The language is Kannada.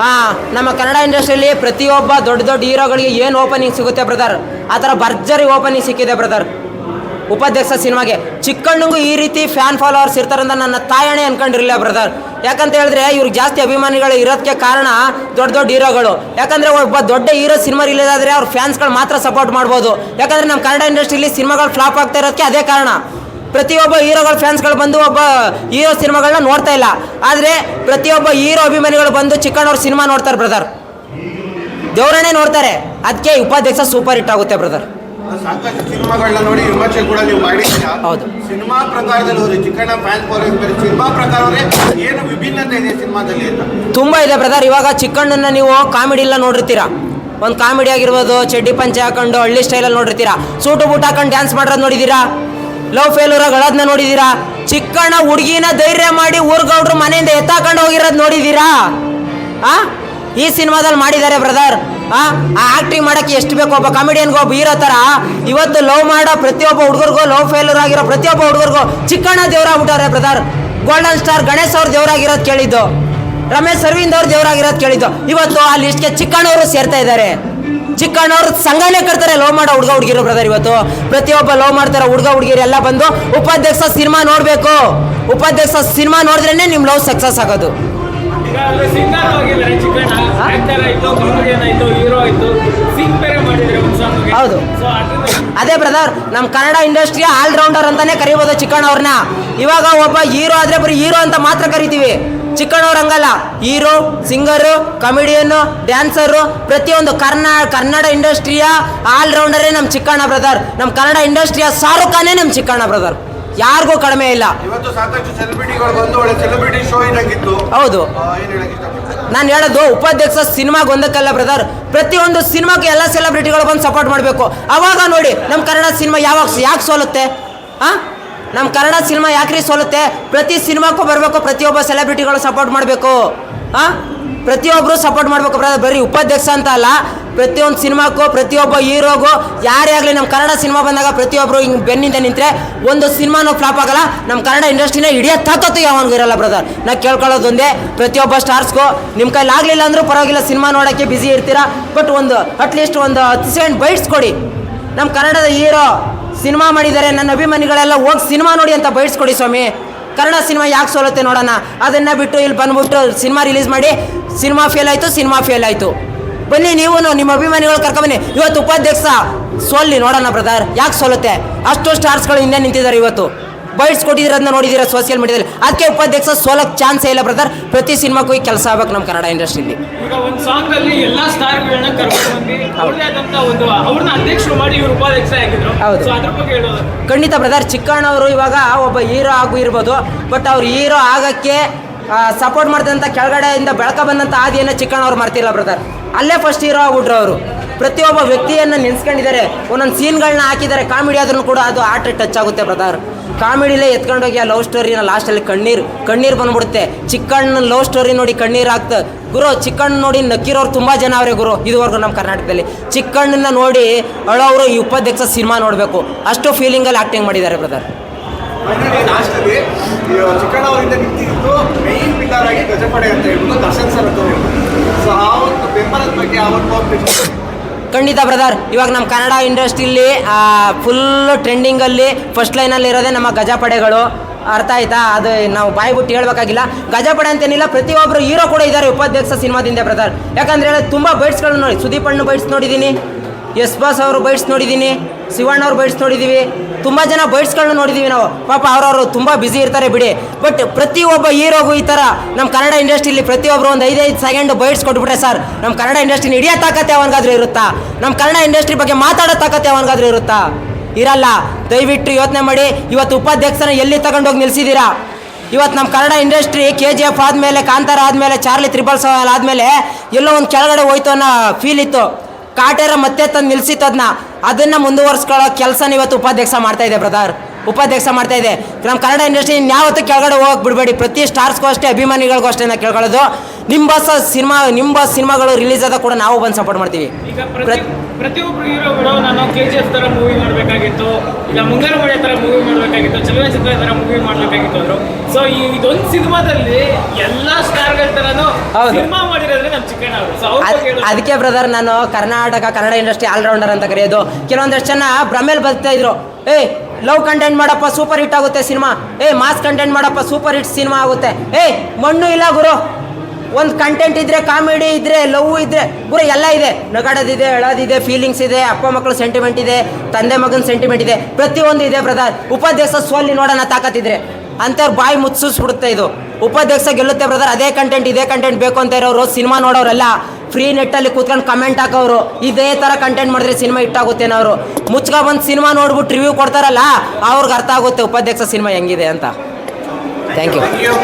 ಹಾ, ನಮ್ಮ ಕನ್ನಡ ಇಂಡಸ್ಟ್ರಿಯಲ್ಲಿ ಪ್ರತಿಯೊಬ್ಬ ದೊಡ್ಡ ದೊಡ್ಡ ಹೀರೋಗಳಿಗೆ ಏನು ಓಪನಿಂಗ್ ಸಿಗುತ್ತೆ ಬ್ರದರ್ ಆ ಥರ ಭರ್ಜರಿ ಓಪನಿಂಗ್ ಸಿಕ್ಕಿದೆ ಬ್ರದರ್ ಉಪಾಧ್ಯಕ್ಷ ಸಿನಿಮಾಗೆ. ಚಿಕ್ಕಣ್ಣಗೂ ಈ ರೀತಿ ಫ್ಯಾನ್ ಫಾಲೋವರ್ಸ್ ಇರ್ತಾರಂತ ನನ್ನ ತಾಯಣೆ ಅನ್ಕೊಂಡಿರಲಿಲ್ಲ ಬ್ರದರ್ ಯಾಕಂತ ಹೇಳಿದ್ರೆ ಇವ್ರಿಗೆ ಜಾಸ್ತಿ ಅಭಿಮಾನಿಗಳು ಇರೋದಕ್ಕೆ ಕಾರಣ ದೊಡ್ಡ ದೊಡ್ಡ ಹೀರೋಗಳು. ಯಾಕಂದ್ರೆ ಒಬ್ಬ ದೊಡ್ಡ ಹೀರೋ ಸಿನಿಮಾ ರಿಲೀಸ್ ಆದರೆ ಅವ್ರ ಫ್ಯಾನ್ಸ್ಗಳು ಮಾತ್ರ ಸಪೋರ್ಟ್ ಮಾಡ್ಬೋದು. ಯಾಕಂದ್ರೆ ನಮ್ಮ ಕನ್ನಡ ಇಂಡಸ್ಟ್ರಿಯಲ್ಲಿ ಸಿನಿಮಾಗಳು ಫ್ಲಾಪ್ ಆಗ್ತಾ ಇರೋದಕ್ಕೆ ಅದೇ ಕಾರಣ. ಪ್ರತಿಯೊಬ್ಬ ಹೀರೋಗಳ ಫ್ಯಾನ್ಸ್ಗಳು ಬಂದು ಒಬ್ಬ ಹೀರೋ ಸಿನಿಮಾಗಳನ್ನ ನೋಡ್ತಾ ಇಲ್ಲ. ಆದರೆ ಪ್ರತಿಯೊಬ್ಬ ಹೀರೋ ಅಭಿಮಾನಿಗಳು ಬಂದು ಚಿಕ್ಕಣ್ಣವ್ರ ಸಿನಿಮಾ ನೋಡ್ತಾರೆ ಬ್ರದರ್ ದೇವರನ್ನೇ ನೋಡ್ತಾರೆ. ಅದಕ್ಕೆ ಉಪಾಧ್ಯಕ್ಷ ಸೂಪರ್ ಹಿಟ್ ಆಗುತ್ತೆ ಬ್ರದರ್ ಸಾಕಷ್ಟು ಸಿನಿಮಾಗಳನ್ನ ನೋಡಿ ವಿಮರ್ಶೆ ಕೂಡ ನೀವು ಮಾಡಿದ್ದೀರಾ? ಹೌದು. ಸಿನಿಮಾ ಪ್ರಕಾರದಲ್ಲಿ ಹೋದ್ರೆ ಚಿಕನ್ ಫ್ಯಾನ್ ಫಾಲೋಯಿಂಗ್ ಸಿನಿಮಾ ಪ್ರಕಾರವೇ ಏನು ವಿಭಿನ್ನತೆ ಇದೆ ಸಿನಿಮಾದಲ್ಲಿ ಅಂತ? ತುಂಬ ಇದೆ ಬ್ರದರ್ ಇವಾಗ ಚಿಕ್ಕಣ್ಣನ ನೀವು ಕಾಮಿಡಿ ಎಲ್ಲ ನೋಡಿರ್ತೀರಾ? ಒಂದು ಕಾಮಿಡಿ ಆಗಿರ್ಬೋದು ಚಡ್ಡಿ ಪಂಚೆ ಹಾಕೊಂಡು ಹಳ್ಳಿ ಸ್ಟೈಲಲ್ಲಿ ನೋಡಿರ್ತೀರಾ? ಸೂಟು ಬೂಟ್ ಹಾಕೊಂಡು ಡ್ಯಾನ್ಸ್ ಮಾಡೋದು ನೋಡಿದ್ದೀರಾ ಲವ್ ಫೇಲ್ಯೂರ್ ಆಗೋದನ್ನ ನೋಡಿದೀರಾ? ಚಿಕ್ಕಣ್ಣ ಹುಡುಗಿನ ಧೈರ್ಯ ಮಾಡಿ ಊರ್ಗೌಡ್ರು ಮನೆಯಿಂದ ಎತ್ತಾಕೊಂಡು ಹೋಗಿರೋದು ನೋಡಿದೀರಾ? ಆ? ಈ ಸಿನಿಮಾದಲ್ಲಿ ಮಾಡಿದ್ದಾರೆ ಬ್ರದರ್ ಆ? ಆಕ್ಟಿಂಗ್ ಮಾಡಕ್ಕೆ ಎಷ್ಟು ಬೇಕು? ಒಬ್ಬ ಕಾಮಿಡಿಯನ್ಗೆ ಒಬ್ಬ ಹೀರೋ ಥರ. ಇವತ್ತು ಲವ್ ಮಾಡೋ ಪ್ರತಿಯೊಬ್ಬ ಹುಡುಗರಿಗೂ ಲವ್ ಫೇಲ್ಯೂರ್ ಆಗಿರೋ ಪ್ರತಿಯೊಬ್ಬ ಹುಡುಗರಿಗೂ ಚಿಕ್ಕಣ್ಣ ದೇವರಾಗ್ಬಿಟ್ಟಾರೆ ಬ್ರದರ್ ಗೋಲ್ಡನ್ ಸ್ಟಾರ್ ಗಣೇಶ್ ಅವ್ರು ದೇವರಾಗಿರೋದು ಕೇಳಿದ್ದು. ರಮೇಶ್ ಅರವಿಂದ್ ಅವ್ರು ದೇವರಾಗಿರೋದು ಕೇಳಿದ್ದು. ಇವತ್ತು ಆ ಲಿಸ್ಟ್ಗೆ ಚಿಕ್ಕಣ್ಣವರು ಸೇರ್ತಾ ಇದ್ದಾರೆ. ಚಿಕ್ಕಣ್ಣವ್ರು ಸಂಘನೆ ಕಟ್ತಾರೆ ಲವ್ ಮಾಡೋ ಹುಡುಗ ಹುಡುಗಿರು ಬ್ರದರ್ ಇವತ್ತು. ಪ್ರತಿಯೊಬ್ಬ ಲವ್ ಮಾಡ್ತಾರೆ ಹುಡುಗ ಹುಡುಗಿರು ಎಲ್ಲ ಬಂದು ಉಪಾಧ್ಯಕ್ಷ ಸಿನಿಮಾ ನೋಡಬೇಕು. ಉಪಾಧ್ಯಕ್ಷ ಸಿನಿಮಾ ನೋಡಿದ್ರೇನೆ ನಿಮ್ಮ ಲವ್ ಸಕ್ಸಸ್ ಆಗೋದು. ಚಿಕ್ಕಣ್ಣ. ಹೌದು. ಅದೇ ಬ್ರದರ್ ನಮ್ಮ ಕನ್ನಡ ಇಂಡಸ್ಟ್ರಿಯ ಆಲ್ರೌಂಡರ್ ಅಂತಾನೆ ಕರಿಬೋದು ಚಿಕ್ಕಣ್ಣವ್ರನ್ನ. ಇವಾಗ ಒಬ್ಬ ಹೀರೋ ಆದ್ರೆ ಬರೀ ಹೀರೋ ಅಂತ ಮಾತ್ರ ಕರಿತೀವಿ. ಚಿಕ್ಕಣ್ಣವ್ರು ಹಂಗಲ್ಲ ಹೀರೋ ಸಿಂಗರು ಕಮಿಡಿಯನ್ನು ಡ್ಯಾನ್ಸರು ಪ್ರತಿಯೊಂದು ಕರ್ನಾ ಕನ್ನಡ ಇಂಡಸ್ಟ್ರಿಯ ಆಲ್ರೌಂಡರೇ ನಮ್ಮ ಚಿಕ್ಕಣ್ಣ ಬ್ರದರ್. ನಮ್ಮ ಕನ್ನಡ ಇಂಡಸ್ಟ್ರಿಯ ಶಾರುಖ್ ಖಾನೇ ನಮ್ಮ ಚಿಕ್ಕಣ್ಣ ಬ್ರದರ್. ಯಾರಿಗೂ ಕಡಿಮೆ ಇಲ್ಲ. ಇವತ್ತು ಸಾಕಷ್ಟು ಸೆಲೆಬ್ರಿಟಿಗಳು ಬಂದು ಒಳ್ಳೆ ಸೆಲೆಬ್ರಿಟಿ ಶೋ ಇದಂಗಿತ್ತು ಹೌದು. ನಾನು ಹೇಳೋದು ಉಪಾಧ್ಯಕ್ಷ ಸಿನಿಮಾಗೆ ಒಂದಕ್ಕಲ್ಲ ಬ್ರದರ್. ಪ್ರತಿಯೊಂದು ಸಿನಿಮಾಗೆ ಎಲ್ಲ ಸೆಲೆಬ್ರಿಟಿಗಳು ಬಂದು ಸಪೋರ್ಟ್ ಮಾಡಬೇಕು. ಅವಾಗ ನೋಡಿ ನಮ್ಮ ಕನ್ನಡ ಸಿನಿಮಾ ಯಾವಾಗ ಯಾಕೆ ಸೋಲುತ್ತೆ? ಆ? ನಮ್ಮ ಕನ್ನಡ ಸಿನಿಮಾ ಯಾಕ್ರಿ ಸೋಲುತ್ತೆ? ಪ್ರತಿ ಸಿನಿಮಾಕ್ಕೂ ಬರಬೇಕು, ಪ್ರತಿಯೊಬ್ಬ ಸೆಲೆಬ್ರಿಟಿಗಳು ಸಪೋರ್ಟ್ ಮಾಡಬೇಕು. ಹಾಂ ಪ್ರತಿಯೊಬ್ಬರು ಸಪೋರ್ಟ್ ಮಾಡಬೇಕು ಬ್ರದರ್ ಬರೀ ಉಪಾಧ್ಯಕ್ಷ ಅಂತ ಅಲ್ಲ, ಪ್ರತಿಯೊಂದು ಸಿನಿಮಾಕ್ಕೂ, ಪ್ರತಿಯೊಬ್ಬ ಹೀರೋಗೂ, ಯಾರೇ ಆಗಲಿ ನಮ್ಮ ಕನ್ನಡ ಸಿನಿಮಾ ಬಂದಾಗ ಪ್ರತಿಯೊಬ್ಬರು ಹಿಂಗೆ ಬೆನ್ನಿಂದ ನಿಂತರೆ ಒಂದು ಸಿನಿಮಾನೂ ಫ್ಲಾಪ್ ಆಗಲ್ಲ. ನಮ್ಮ ಕನ್ನಡ ಇಂಡಸ್ಟ್ರಿನೇ ಹಿಡಿಯೋ ತಾಕತ್ತು ಯಾವನಿಗೂ ಇರಲ್ಲ ಬ್ರದರ್ ನಾ ಕೇಳ್ಕೊಳ್ಳೋದೊಂದೇ ಪ್ರತಿಯೊಬ್ಬ ಸ್ಟಾರ್ಸ್ಗೂ ನಿಮ್ಮ ಕೈಲಿ ಆಗಲಿಲ್ಲ ಅಂದರೂ ಪರವಾಗಿಲ್ಲ, ಸಿನಿಮಾ ನೋಡೋಕ್ಕೆ ಬ್ಯುಸಿ ಇರ್ತೀರಾ? ಬಟ್ ಒಂದು ಅಟ್ಲೀಸ್ಟ್ ಒಂದು ಹತ್ತು ಸೆಕೆಂಡ್ ಬೈಟ್ಸ್ ಕೊಡಿ. ನಮ್ಮ ಕನ್ನಡದ ಹೀರೋ ಸಿನಿಮಾ ಮಾಡಿದ್ದಾರೆ ನನ್ನ ಅಭಿಮಾನಿಗಳೆಲ್ಲ ಹೋಗಿ ಸಿನಿಮಾ ನೋಡಿ ಅಂತ ಬಯಸ್ಕೊಡಿ ಕೊಡಿ ಸ್ವಾಮಿ. ಕನ್ನಡ ಸಿನಿಮಾ ಯಾಕೆ ಸೋಲುತ್ತೆ ನೋಡೋಣ. ಅದನ್ನು ಬಿಟ್ಟು ಇಲ್ಲಿ ಬಂದ್ಬಿಟ್ಟು ಸಿನಿಮಾ ರಿಲೀಸ್ ಮಾಡಿ, ಸಿನಿಮಾ ಫೇಲ್ ಆಯಿತು, ಸಿನಿಮಾ ಫೇಲ್ ಆಯಿತು. ಬನ್ನಿ ನೀವು ನಿಮ್ಮ ಅಭಿಮಾನಿಗಳು ಕರ್ಕೊಂಬನ್ನಿ. ಇವತ್ತು ಉಪಾಧ್ಯಕ್ಷ ಸೋಲ್ಲಿ ನೋಡೋಣ ಬ್ರದರ್ ಯಾಕೆ ಸೋಲುತ್ತೆ? ಅಷ್ಟು ಸ್ಟಾರ್ಸ್ಗಳು ಹಿಂದೆ ನಿಂತಿದ್ದಾರೆ ಇವತ್ತು. ಬೈಟ್ಸ್ ಕೊಟ್ಟಿದ್ದೀರದನ್ನ ನೋಡಿದ್ದೀರಾ ಸೋಷಿಯಲ್ ಮೀಡಿಯಾದಲ್ಲಿ ಅದಕ್ಕೆ ಉಪಾಧ್ಯಕ್ಷ ಸೋಲಕ್ ಚಾನ್ಸ್ ಇಲ್ಲ ಬ್ರದರ್ ಪ್ರತಿ ಸಿನಿಮಾಕ್ಕೂ ಈ ಕೆಲಸ ಆಗ್ಬೇಕು ನಮ್ಮ ಕನ್ನಡ ಇಂಡಸ್ಟ್ರಿಲಿ ಈಗ ಒಂದು ಸಾಂಗ್ ಅಲ್ಲಿ ಎಲ್ಲಾ ಸ್ಟಾರ್ಗಳನ್ನ ಕರ್ಕೊಂಡು ಬಂದು ಅವ್ರದೇ ಆದಂತ ಒಂದು ಅವ್ರನ್ನ ಅಧ್ಯಕ್ಷರು ಮಾಡಿ ಇವ್ರು ಉಪಾಧ್ಯಕ್ಷ ಆಗಿದ್ರು. ಹೌದು. ಸೊ ಅದ್ರ ಬಗ್ಗೆ ಹೇಳೋದು. ಖಂಡಿತ ಬ್ರದರ್ ಚಿಕ್ಕಣ್ಣವರು ಇವಾಗ ಒಬ್ಬ ಹೀರೋ ಆಗು ಇರ್ಬೋದು. ಬಟ್ ಅವ್ರು ಹೀರೋ ಆಗಕ್ಕೆ ಸಪೋರ್ಟ್ ಮಾಡಿದಂಥ ಕೆಳಗಡೆಯಿಂದ ಬೆಳಕ ಬಂದಂಥ ಆದಿಯನ್ನು ಚಿಕ್ಕಣ್ಣ ಅವ್ರು ಮಾಡ್ತಿಲ್ಲ ಬ್ರದರ್ ಅಲ್ಲೇ ಫಸ್ಟ್ ಹೀರೋ ಆಗ್ಬಿಟ್ರು ಅವರು. ಪ್ರತಿಯೊಬ್ಬ ವ್ಯಕ್ತಿಯನ್ನು ನೆನೆಸ್ಕೊಂಡಿದ್ದಾರೆ. ಒಂದೊಂದು ಸೀನ್ಗಳನ್ನ ಹಾಕಿದ್ದಾರೆ. ಕಾಮಿಡಿ ಆದ್ರೂ ಕೂಡ ಅದು ಆಟ ಟಚ್ ಆಗುತ್ತೆ ಬ್ರದರ್ ಕಾಮಿಡಿಲೇ ಎತ್ಕೊಂಡೋಗಿ ಆ ಲವ್ ಸ್ಟೋರಿನ ಲಾಸ್ಟಲ್ಲಿ ಕಣ್ಣೀರು. ಕಣ್ಣೀರು ಬಂದ್ಬಿಡುತ್ತೆ. ಚಿಕ್ಕಣ್ಣ ಲವ್ ಸ್ಟೋರಿ ನೋಡಿ ಕಣ್ಣೀರು ಆಗ್ತದೆ ಗುರು, ಚಿಕ್ಕಣ್ಣ ನೋಡಿ ನಕ್ಕಿರೋರು ತುಂಬ ಜನ ಅವರೇ ಗುರು. ಇದುವರೆಗೂ ನಮ್ಮ ಕರ್ನಾಟಕದಲ್ಲಿ. ಚಿಕ್ಕಣ್ಣನ ನೋಡಿ ಅಳೋರು ಈ ಉಪಾಧ್ಯಕ್ಷ ಸಿನಿಮಾ ನೋಡಬೇಕು. ಅಷ್ಟು ಫೀಲಿಂಗಲ್ಲಿ ಆ್ಯಕ್ಟಿಂಗ್ ಮಾಡಿದ್ದಾರೆ ಬ್ರದರ್ ಲಾಸ್ಟಲ್ಲಿ ಖಂಡಿತ ಬ್ರದರ್, ಇವಾಗ ನಮ್ಮ ಕನ್ನಡ ಇಂಡಸ್ಟ್ರಿಲಿ ಫುಲ್ ಟ್ರೆಂಡಿಂಗಲ್ಲಿ ಫಸ್ಟ್ ಲೈನಲ್ಲಿ ಇರೋದೇ ನಮ್ಮ ಗಜಪಡೆಗಳು ಅರ್ಥ ಆಯ್ತಾ? ಅದು ನಾವು ಬಾಯಿ ಬಿಟ್ಟು ಹೇಳ್ಬೇಕಾಗಿಲ್ಲ ಗಜಪಡೆ ಅಂತೇನಿಲ್ಲ ಪ್ರತಿಯೊಬ್ಬರು ಹೀರೋ ಕೂಡ ಇದ್ದಾರೆ ಉಪಾಧ್ಯಕ್ಷ ಸಿನಿಮಾದಿಂದ ಬ್ರದರ್. ಯಾಕಂದ್ರೆ ತುಂಬ ಬೈಟ್ಸ್ಗಳನ್ನ ನೋಡಿ. ಸುದೀಪ್ ಅಣ್ಣ ಬೈಟ್ಸ್ ನೋಡಿದ್ದೀನಿ. ಎಸ್ ಬಾಸ್ ಅವರು ಬೈಟ್ಸ್ ನೋಡಿದ್ದೀನಿ. ಶಿವಣ್ಣ ಅವ್ರು ಬೈಟ್ಸ್ ನೋಡಿದ್ದೀವಿ ತುಂಬ ಜನ ಬೈಟ್ಸ್ಗಳನ್ನ ನೋಡಿದ್ದೀವಿ ನಾವು. ಪಾಪ ಅವ್ರವರು ತುಂಬ ಬ್ಯುಸಿ ಇರ್ತಾರೆ ಬಿಡಿ. ಬಟ್ ಪ್ರತಿಯೊಬ್ಬ ಹೀರೋಗೂ ಈ ಥರ ನಮ್ಮ ಕನ್ನಡ ಇಂಡಸ್ಟ್ರಿಲಿ ಪ್ರತಿಯೊಬ್ಬರು ಒಂದು ಐದೈದು ಸೆಕೆಂಡ್ ಬೈಟ್ಸ್ ಕೊಟ್ಬಿಟ್ರೆ ಸರ್ ನಮ್ಮ ಕನ್ನಡ ಇಂಡಸ್ಟ್ರಿನ ಹಿಡಿಯೋ ತಾಕತ್ತೆ ಅವನಿಗಾದ್ರೂ ಇರುತ್ತಾ? ನಮ್ಮ ಕನ್ನಡ ಇಂಡಸ್ಟ್ರಿ ಬಗ್ಗೆ ಮಾತಾಡೋ ತಾಕತ್ತೆ ಅವನಿಗಾದ್ರೂ ಇರುತ್ತಾ? ಇರಲ್ಲ. ದಯವಿಟ್ಟು ಯೋಚನೆ ಮಾಡಿ. ಇವತ್ತು ಉಪಾಧ್ಯಕ್ಷನ ಎಲ್ಲಿ ತಗೊಂಡೋಗಿ ನಿಲ್ಸಿದ್ದೀರಾ ಇವತ್ತು ನಮ್ಮ Kannada industry K G F ಆದಮೇಲೆ, ಕಾಂತಾರ ಆದಮೇಲೆ, ಚಾರ್ಲಿ ತ್ರಿಬಲ್ ಸವಾಲ್ ಆದಮೇಲೆ ಎಲ್ಲೋ ಒಂದು ಕೆಳಗಡೆ ಹೋಯ್ತು ಅನ್ನೋ ಫೀಲ್ ಇತ್ತು. ಕಾಟೇರ ಮತ್ತೆ ತಂದು ನಿಲ್ಸಿತ್ತು ಅದನ್ನ ಅದನ್ನು ಮುಂದುವರ್ಸ್ಕೊಳ್ಳೋ ಕೆಲಸನ ಇವತ್ತು ಉಪಾಧ್ಯಕ್ಷ ಮಾಡ್ತಾ ಇದೆ ಬ್ರದರ್ ಉಪಾಧ್ಯಕ್ಷ ಮಾಡ್ತಾ ಇದೆ. ನಮ್ಮ ಕನ್ನಡ ಇಂಡಸ್ಟ್ರಿ ಯಾವತ್ತು ಕೆಳಗಡೆ ಹೋಗಕ್ಕೆ ಬಿಡಬೇಡಿ. ಪ್ರತಿ ಸ್ಟಾರ್ಸ್ಗೂ ಅಷ್ಟೇ ಅಭಿಮಾನಿಗಳಿಗೂ ಅಷ್ಟೇ ನಾವು ಕೇಳ್ಕೊಳ್ಳೋದು. ನಿಮ್ಮ ಬಸ್ ಸಿನಿಮಾ ನಿಮ್ಮ ಬಸ್ ಸಿನಿಮಾಗಳು ರಿಲೀಸ್ ಆದಾಗ ಕೂಡ ನಾವು ಬಂದು ಸಪೋರ್ಟ್ ಮಾಡ್ತೀವಿ. ಈಗ ಪ್ರತಿ ಪ್ರತ್- ಪ್ರತಿಯೊಬ್ರು ಹೀರೋಗಳು ನಾನು ಕೆ ಜಿ ಎಫ್ ತರ ಮೂವಿ ಮಾಡಬೇಕಾಗಿತ್ತು ಇಲ್ಲ ಮುಂಗಾರು ಮಳೆ ತರ ಮೂವಿ ಮಾಡಬೇಕಾಗಿತ್ತು ಚಲನಚಿತ್ರ ತರ ಮೂವಿ ಮಾಡಬೇಕಾಗಿತ್ತು ಅಂದ್ರು. ಸೊ ಈ ಇದೊಂದು ಸಿನಿಮಾದಲ್ಲಿ ಎಲ್ಲಾ ಸ್ಟಾರ್ಗಳ ತರನು ಹೌದು. ಸಿನಿಮಾ ಮಾಡಿರೋದ್ರೆ ನಮ್ಮ ಚಿಕ್ಕಣ್ಣ ಅವರು. ಸೊ ಅವ್ರ ಅದ್- ಬಗ್ಗೆ ಹೇಳೋದು. ಅದಕ್ಕೆ ಬ್ರದರ್ ನಾನು ಕರ್ನಾಟಕ ಕನ್ನಡ ಇಂಡಸ್ಟ್ರಿ ಆಲ್ರೌಂಡರ್ ಅಂತ ಕರೆಯೋದು. ಕೆಲವೊಂದಷ್ಟು ಜನ ಭ್ರಮೇಲಿ ಬರ್ತಾ ಇದ್ರು. ಏ ಲವ್ ಕಂಟೆಂಟ್ ಮಾಡಪ್ಪ ಸೂಪರ್ ಹಿಟ್ ಆಗುತ್ತೆ ಸಿನಿಮಾ ಏ ಮಾಸ್ ಕಂಟೆಂಟ್ ಮಾಡಪ್ಪ ಸೂಪರ್ ಹಿಟ್ ಸಿನಿಮಾ ಆಗುತ್ತೆ. ಏ, ಮಣ್ಣು ಇಲ್ಲ ಗುರು. ಒಂದು ಕಂಟೆಂಟ್ ಇದ್ರೆ ಕಾಮಿಡಿ ಇದ್ರೆ ಲವ್ ಇದ್ರೆ, ಗುರು, ಎಲ್ಲ ಇದೆ. ನಗಾಡೋದಿದೆ, ಹೇಳೋದಿದೆ ಫೀಲಿಂಗ್ಸ್ ಇದೆ, ಅಪ್ಪ ಮಕ್ಕಳು ಸೆಂಟಿಮೆಂಟ್ ಇದೆ, ತಂದೆ ಮಗನ ಸೆಂಟಿಮೆಂಟ್ ಇದೆ. ಪ್ರತಿಯೊಂದು ಇದೆ ಬ್ರದರ್ ಉಪಾಧ್ಯಕ್ಷ ಸೋಲಿ ನೋಡೋಣ ತಾಕತ್ತಿದ್ರೆ. ಅಂಥವ್ರು ಬಾಯಿ ಮುಚ್ಚಿಸ್ಬಿಡುತ್ತೆ ಇದು. ಉಪಾಧ್ಯಕ್ಷ ಗೆಲ್ಲುತ್ತೆ ಬ್ರದರ್ ಅದೇ ಕಂಟೆಂಟ್ ಇದೇ ಕಂಟೆಂಟ್ ಬೇಕು ಅಂತ ಇರೋರು ಸಿನಿಮಾ ನೋಡೋರೆಲ್ಲ. ಫ್ರೀ ನೆಟ್ಟಲ್ಲಿ ಕೂತ್ಕೊಂಡು ಕಮೆಂಟ್ ಹಾಕೋರು ಇದೇ ಥರ ಕಂಟೆಂಟ್ ಮಾಡಿದ್ರೆ ಸಿನಿಮಾ ಇಟ್ಟಾಗುತ್ತೇನೋ ಅವರು. ಮುಚ್ಕ ಬಂದು ಸಿನಿಮಾ ನೋಡ್ಬಿಟ್ಟು ರಿವ್ಯೂ ಕೊಡ್ತಾರಲ್ಲ, ಅವ್ರಿಗೆ ಅರ್ಥ ಆಗುತ್ತೆ ಉಪಾಧ್ಯಕ್ಷ ಸಿನಿಮಾ ಹೆಂಗಿದೆ ಅಂತ. Thank you.